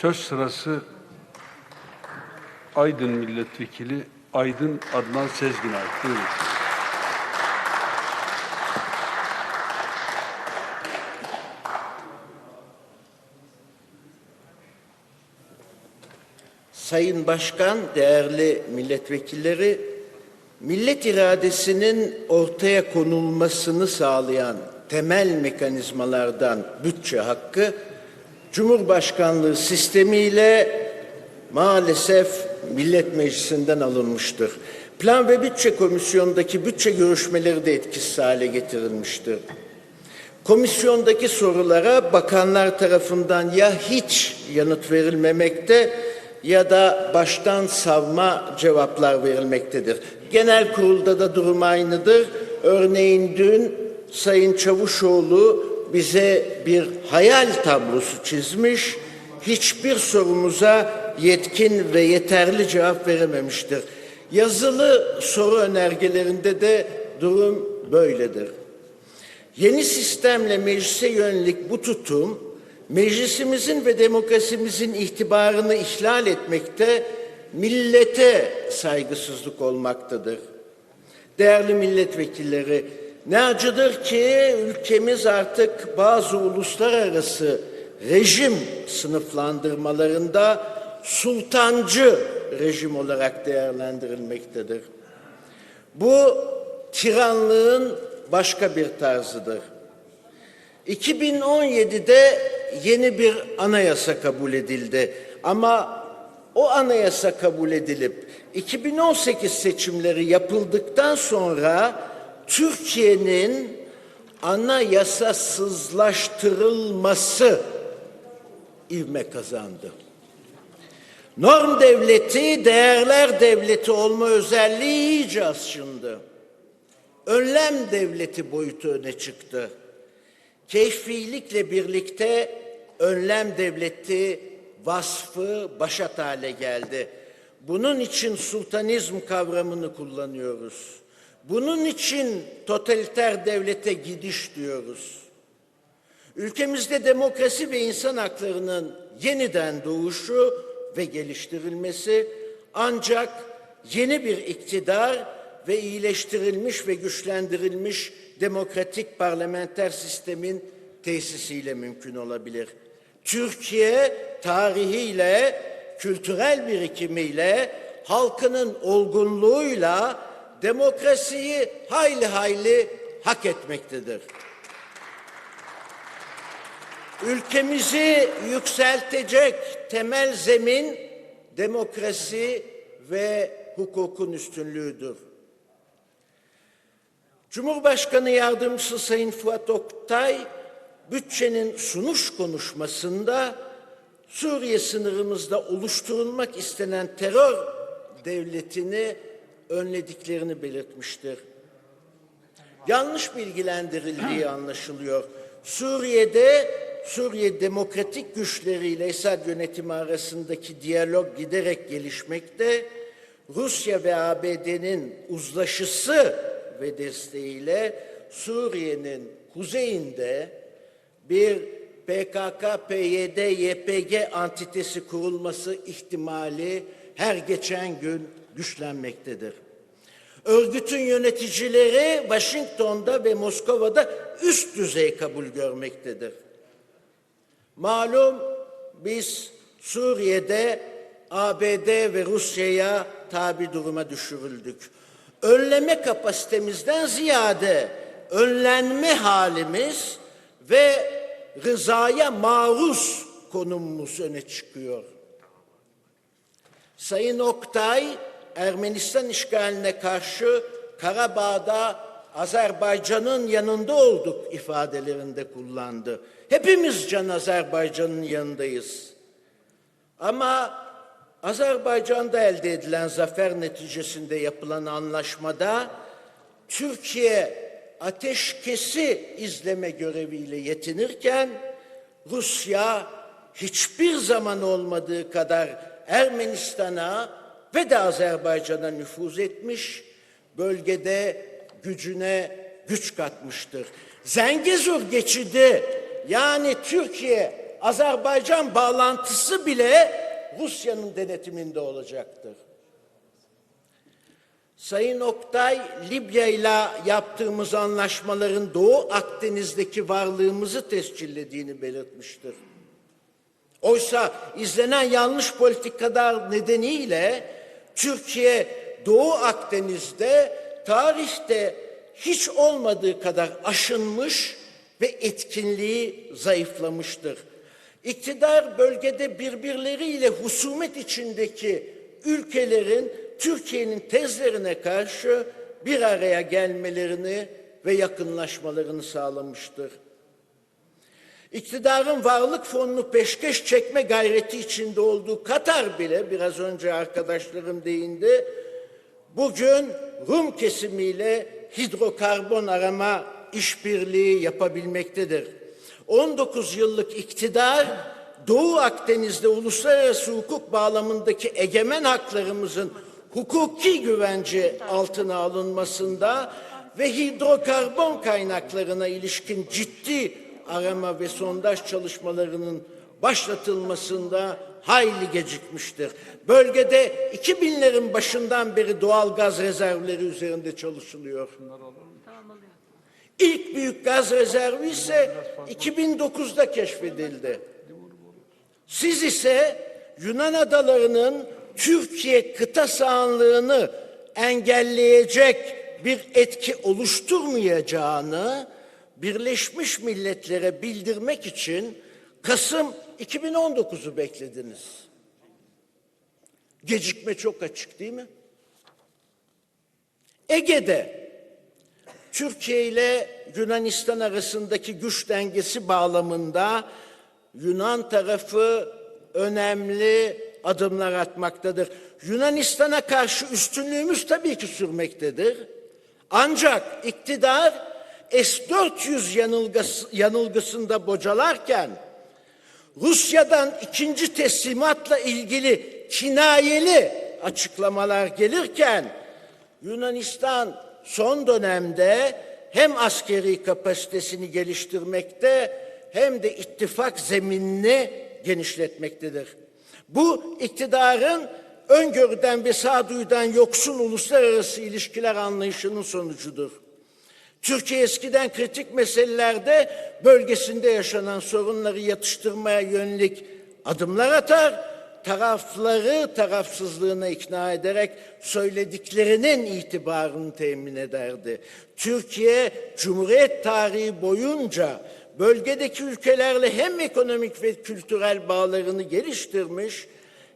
Söz sırası Aydın Milletvekili Aydın Adnan Sezgin'e ait. Buyurun. Sayın Başkan, değerli milletvekilleri, millet iradesinin ortaya konulmasını sağlayan temel mekanizmalardan bütçe hakkı, Cumhurbaşkanlığı sistemiyle maalesef Millet Meclisi'nden alınmıştır. Plan ve Bütçe Komisyonu'ndaki bütçe görüşmeleri de etkisiz hale getirilmiştir. Komisyondaki sorulara bakanlar tarafından ya hiç yanıt verilmemekte ya da baştan savma cevaplar verilmektedir. Genel kurulda da durum aynıdır. Örneğin dün Sayın Çavuşoğlu bize bir hayal tablosu çizmiş, hiçbir sorumuza yetkin ve yeterli cevap verememiştir. Yazılı soru önergelerinde de durum böyledir. Yeni sistemle meclise yönelik bu tutum, meclisimizin ve demokrasimizin itibarını ihlal etmekte, millete saygısızlık olmaktadır. Değerli milletvekilleri, ne acıdır ki ülkemiz artık bazı uluslararası rejim sınıflandırmalarında sultancı rejim olarak değerlendirilmektedir. Bu tiranlığın başka bir tarzıdır. 2017'de yeni bir anayasa kabul edildi ama o anayasa kabul edilip 2018 seçimleri yapıldıktan sonra Türkiye'nin anayasasızlaştırılması ivme kazandı. Norm devleti, değerler devleti olma özelliği iyice aşındı. Önlem devleti boyutu öne çıktı. Keyfilikle birlikte önlem devleti vasfı başat hale geldi. Bunun için sultanizm kavramını kullanıyoruz. Bunun için totaliter devlete gidiş diyoruz. Ülkemizde demokrasi ve insan haklarının yeniden doğuşu ve geliştirilmesi ancak yeni bir iktidar ve iyileştirilmiş ve güçlendirilmiş demokratik parlamenter sistemin tesisiyle mümkün olabilir. Türkiye tarihiyle, kültürel birikimiyle, halkının olgunluğuyla demokrasiyi hayli hayli hak etmektedir. Ülkemizi yükseltecek temel zemin demokrasi ve hukukun üstünlüğüdür. Cumhurbaşkanı Yardımcısı Sayın Fuat Oktay, bütçenin sunuş konuşmasında Suriye sınırımızda oluşturulmak istenen terör devletini önlediklerini belirtmiştir. Yanlış bilgilendirildiği anlaşılıyor. Suriye'de Suriye demokratik güçleriyle Esad yönetimi arasındaki diyalog giderek gelişmekte. Rusya ve ABD'nin uzlaşısı ve desteğiyle Suriye'nin kuzeyinde bir PKK, PYD, YPG antitesi kurulması ihtimali her geçen gün güçlenmektedir. Örgütün yöneticileri Washington'da ve Moskova'da üst düzey kabul görmektedir. Malum biz Suriye'de ABD ve Rusya'ya tabi duruma düşürüldük. Önleme kapasitemizden ziyade önlenme halimiz ve rızaya maruz konumumuz öne çıkıyor. Sayın Oktay, Ermenistan işgaline karşı Karabağ'da Azerbaycan'ın yanında olduk ifadelerinde kullandı. Hepimiz can Azerbaycan'ın yanındayız. Ama Azerbaycan'da elde edilen zafer neticesinde yapılan anlaşmada Türkiye ateşkesi izleme göreviyle yetinirken Rusya hiçbir zaman olmadığı kadar Ermenistan'a ve de Azerbaycan'a nüfuz etmiş, bölgede gücüne güç katmıştır. Zengezur geçidi yani Türkiye Azerbaycan bağlantısı bile Rusya'nın denetiminde olacaktır. Sayın Oktay, Libya ile yaptığımız anlaşmaların Doğu Akdeniz'deki varlığımızı tescillediğini belirtmiştir. Oysa izlenen yanlış politikalar nedeniyle Türkiye Doğu Akdeniz'de tarihte hiç olmadığı kadar aşınmış ve etkinliği zayıflamıştır. İktidar bölgede birbirleriyle husumet içindeki ülkelerin Türkiye'nin tezlerine karşı bir araya gelmelerini ve yakınlaşmalarını sağlamıştır. İktidarın varlık fonunu peşkeş çekme gayreti içinde olduğu Katar bile biraz önce arkadaşlarım değindi. Bugün Rum kesimiyle hidrokarbon arama işbirliği yapabilmektedir. 19 yıllık iktidar Doğu Akdeniz'de uluslararası hukuk bağlamındaki egemen haklarımızın hukuki güvence altına alınmasında ve hidrokarbon kaynaklarına ilişkin ciddi arama ve sondaj çalışmalarının başlatılmasında hayli gecikmiştir. Bölgede 2000'lerin başından beri doğal gaz rezervleri üzerinde çalışılıyor. İlk büyük gaz rezervi ise 2009'da keşfedildi. Siz ise Yunan adalarının Türkiye kıta sahanlığını engelleyecek bir etki oluşturmayacağını Birleşmiş Milletler'e bildirmek için Kasım 2019'u beklediniz. Gecikme çok açık değil mi? Ege'de Türkiye ile Yunanistan arasındaki güç dengesi bağlamında Yunan tarafı önemli adımlar atmaktadır. Yunanistan'a karşı üstünlüğümüz tabii ki sürmektedir. Ancak iktidar S-400 yanılgısı, yanılgısında bocalarken Rusya'dan ikinci teslimatla ilgili kinayeli açıklamalar gelirken Yunanistan son dönemde hem askeri kapasitesini geliştirmekte hem de ittifak zeminini genişletmektedir. Bu iktidarın öngörüden ve sağduyudan yoksun uluslararası ilişkiler anlayışının sonucudur. Türkiye eskiden kritik meselelerde bölgesinde yaşanan sorunları yatıştırmaya yönelik adımlar atar, tarafları tarafsızlığına ikna ederek söylediklerinin itibarını temin ederdi. Türkiye Cumhuriyet tarihi boyunca bölgedeki ülkelerle hem ekonomik ve kültürel bağlarını geliştirmiş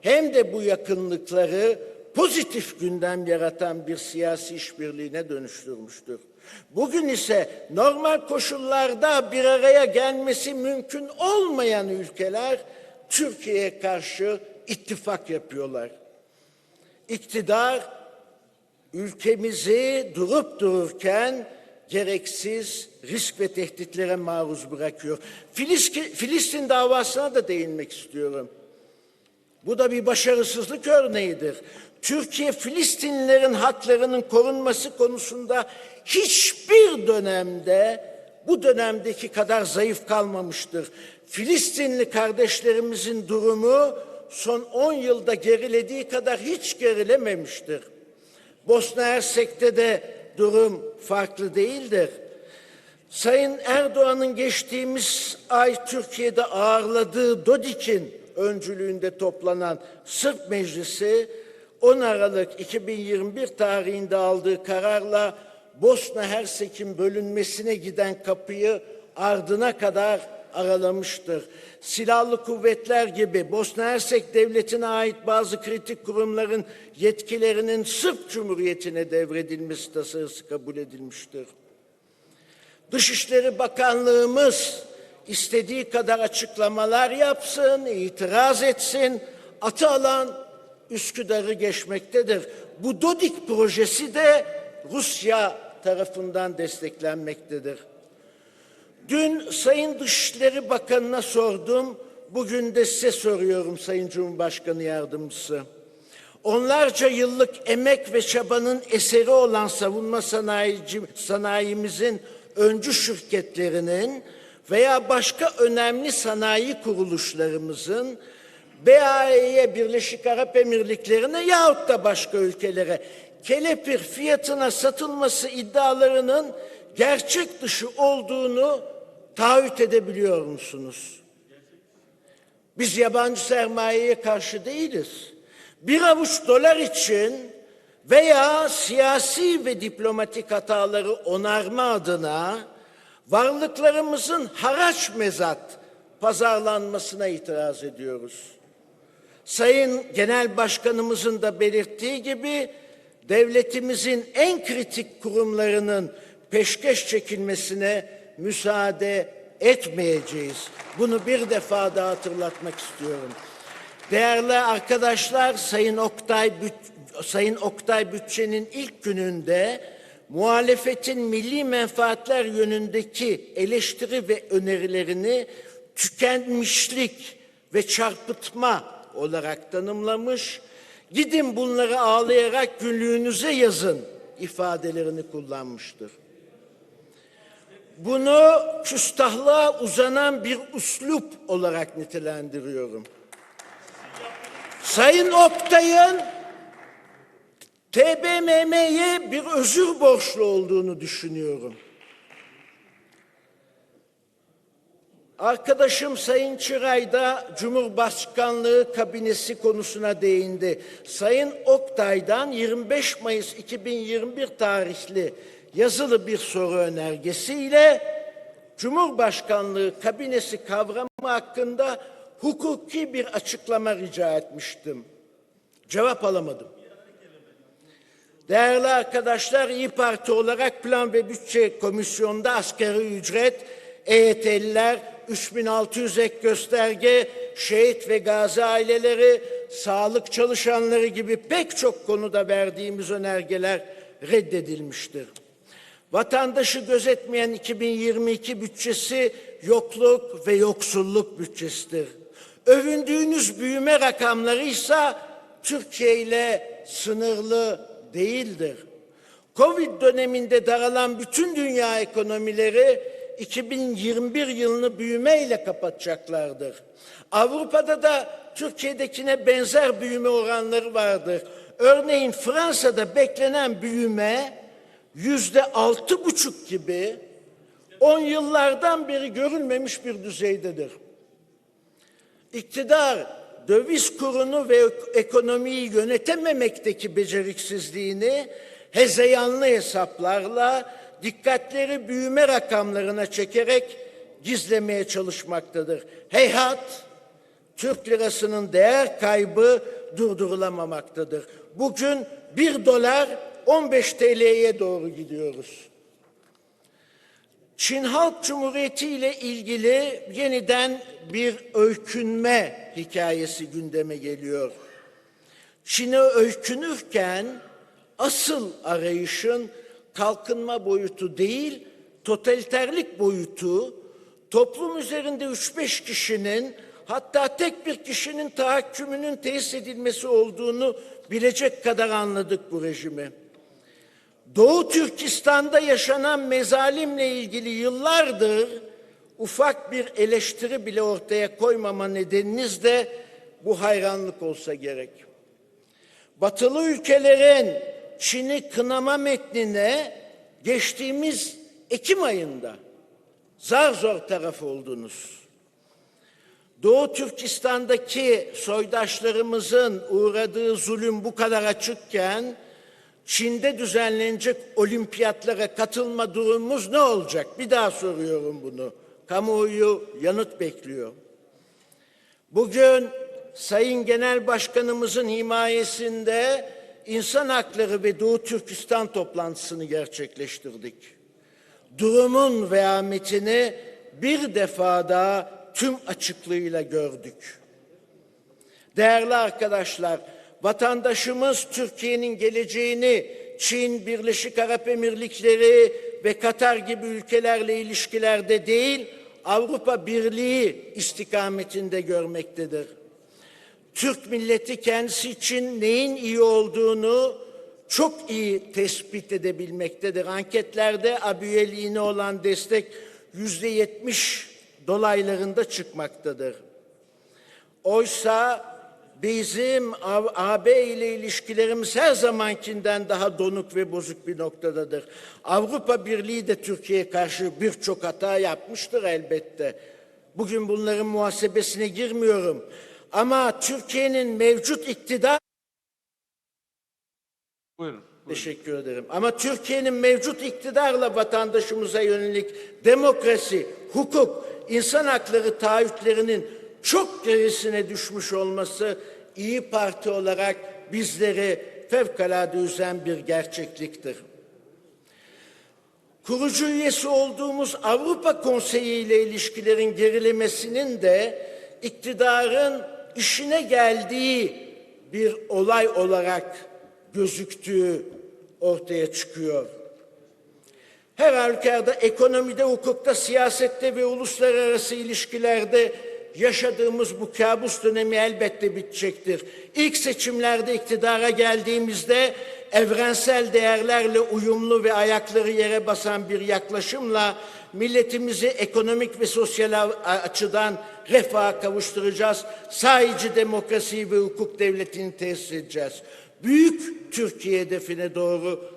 hem de bu yakınlıkları pozitif gündem yaratan bir siyasi işbirliğine dönüştürmüştür. Bugün ise normal koşullarda bir araya gelmesi mümkün olmayan ülkeler Türkiye'ye karşı ittifak yapıyorlar. İktidar ülkemizi durup dururken gereksiz risk ve tehditlere maruz bırakıyor. Filistin davasına da değinmek istiyorum. Bu da bir başarısızlık örneğidir. Türkiye Filistinlilerin haklarının korunması konusunda hiçbir dönemde bu dönemdeki kadar zayıf kalmamıştır. Filistinli kardeşlerimizin durumu son 10 yılda gerilediği kadar hiç gerilememiştir. Bosna Hersek'te de durum farklı değildir. Sayın Erdoğan'ın geçtiğimiz ay Türkiye'de ağırladığı Dodik'in öncülüğünde toplanan Sırp Meclisi 10 Aralık 2021 tarihinde aldığı kararla Bosna Hersek'in bölünmesine giden kapıyı ardına kadar aralamıştır. Silahlı kuvvetler gibi Bosna Hersek Devleti'ne ait bazı kritik kurumların yetkilerinin Sırp Cumhuriyeti'ne devredilmesi tasarısı kabul edilmiştir. Dışişleri Bakanlığımız istediği kadar açıklamalar yapsın, itiraz etsin, atı alan Üsküdar'ı geçmektedir. Bu Dodik projesi de Rusya tarafından desteklenmektedir. Dün Sayın Dışişleri Bakanı'na sordum, bugün de size soruyorum Sayın Cumhurbaşkanı Yardımcısı. Onlarca yıllık emek ve çabanın eseri olan savunma sanayici, sanayimizin öncü şirketlerinin veya başka önemli sanayi kuruluşlarımızın BAE'ye, Birleşik Arap Emirlikleri'ne yahut da başka ülkelere kelepir fiyatına satılması iddialarının gerçek dışı olduğunu taahhüt edebiliyor musunuz? Biz yabancı sermayeye karşı değiliz. Bir avuç dolar için veya siyasi ve diplomatik hataları onarma adına varlıklarımızın haraç mezat pazarlanmasına itiraz ediyoruz. Sayın Genel Başkanımızın da belirttiği gibi devletimizin en kritik kurumlarının peşkeş çekilmesine müsaade etmeyeceğiz. Bunu bir defa daha hatırlatmak istiyorum. Değerli arkadaşlar, Sayın Oktay Sayın Oktay Bütçe'nin ilk gününde muhalefetin milli menfaatler yönündeki eleştiri ve önerilerini tükenmişlik ve çarpıtma olarak tanımlamış. Gidin bunları ağlayarak günlüğünüze yazın ifadelerini kullanmıştır. Bunu küstahlığa uzanan bir uslup olarak nitelendiriyorum. Sayın Oktay'ın TBMM'ye bir özür borçlu olduğunu düşünüyorum. Arkadaşım Sayın Çıray da Cumhurbaşkanlığı kabinesi konusuna değindi. Sayın Oktay'dan 25 Mayıs 2021 tarihli yazılı bir soru önergesiyle Cumhurbaşkanlığı kabinesi kavramı hakkında hukuki bir açıklama rica etmiştim. Cevap alamadım. Değerli arkadaşlar, İyi Parti olarak Plan ve Bütçe Komisyonu'nda asgari ücret, EYT'liler, 3600 ek gösterge, şehit ve gazi aileleri, sağlık çalışanları gibi pek çok konuda verdiğimiz önergeler reddedilmiştir. Vatandaşı gözetmeyen 2022 bütçesi yokluk ve yoksulluk bütçesidir. Övündüğünüz büyüme rakamları ise Türkiye ile sınırlı değildir. Covid döneminde daralan bütün dünya ekonomileri 2021 yılını büyümeyle kapatacaklardır. Avrupa'da da Türkiye'dekine benzer büyüme oranları vardır. Örneğin Fransa'da beklenen büyüme yüzde altı buçuk gibi on yıllardan beri görülmemiş bir düzeydedir. İktidar döviz kurunu ve ekonomiyi yönetememekteki beceriksizliğini hezeyanlı hesaplarla dikkatleri büyüme rakamlarına çekerek gizlemeye çalışmaktadır. Heyhat Türk lirasının değer kaybı durdurulamamaktadır. Bugün bir dolar 15 TL'ye doğru gidiyoruz. Çin Halk Cumhuriyeti ile ilgili yeniden bir öykünme hikayesi gündeme geliyor. Çin'e öykünürken asıl arayışın kalkınma boyutu değil, totaliterlik boyutu, toplum üzerinde 3-5 kişinin hatta tek bir kişinin tahakkümünün tesis edilmesi olduğunu bilecek kadar anladık bu rejimi. Doğu Türkistan'da yaşanan mezalimle ilgili yıllardır ufak bir eleştiri bile ortaya koymama nedeniniz de bu hayranlık olsa gerek. Batılı ülkelerin Çin'i kınama metnine geçtiğimiz Ekim ayında zar zor taraf oldunuz. Doğu Türkistan'daki soydaşlarımızın uğradığı zulüm bu kadar açıkken Çin'de düzenlenecek olimpiyatlara katılma durumumuz ne olacak? Bir daha soruyorum bunu. Kamuoyu yanıt bekliyor. Bugün Sayın Genel Başkanımızın himayesinde İnsan Hakları ve Doğu Türkistan toplantısını gerçekleştirdik. Durumun vehametini bir defa daha tüm açıklığıyla gördük. Değerli arkadaşlar, vatandaşımız Türkiye'nin geleceğini Çin, Birleşik Arap Emirlikleri ve Katar gibi ülkelerle ilişkilerde değil, Avrupa Birliği istikametinde görmektedir. Türk milleti kendisi için neyin iyi olduğunu çok iyi tespit edebilmektedir. Anketlerde Abiyeliğine olan destek yüzde yetmiş dolaylarında çıkmaktadır. Oysa bizim AB ile ilişkilerimiz her zamankinden daha donuk ve bozuk bir noktadadır. Avrupa Birliği de Türkiye'ye karşı birçok hata yapmıştır elbette. Bugün bunların muhasebesine girmiyorum. Ama Türkiye'nin mevcut iktidar Buyurun. Teşekkür ederim. Ama Türkiye'nin mevcut iktidarla vatandaşımıza yönelik demokrasi, hukuk, insan hakları taahhütlerinin çok gerisine düşmüş olması İyi Parti olarak bizleri fevkalade üzen bir gerçekliktir. Kurucu üyesi olduğumuz Avrupa Konseyi ile ilişkilerin gerilemesinin de iktidarın işine geldiği bir olay olarak gözüktüğü ortaya çıkıyor. Her halükarda ekonomide, hukukta, siyasette ve uluslararası ilişkilerde yaşadığımız bu kabus dönemi elbette bitecektir. İlk seçimlerde iktidara geldiğimizde evrensel değerlerle uyumlu ve ayakları yere basan bir yaklaşımla milletimizi ekonomik ve sosyal açıdan refaha kavuşturacağız. Sadece demokrasi ve hukuk devletini tesis edeceğiz. Büyük Türkiye hedefine doğru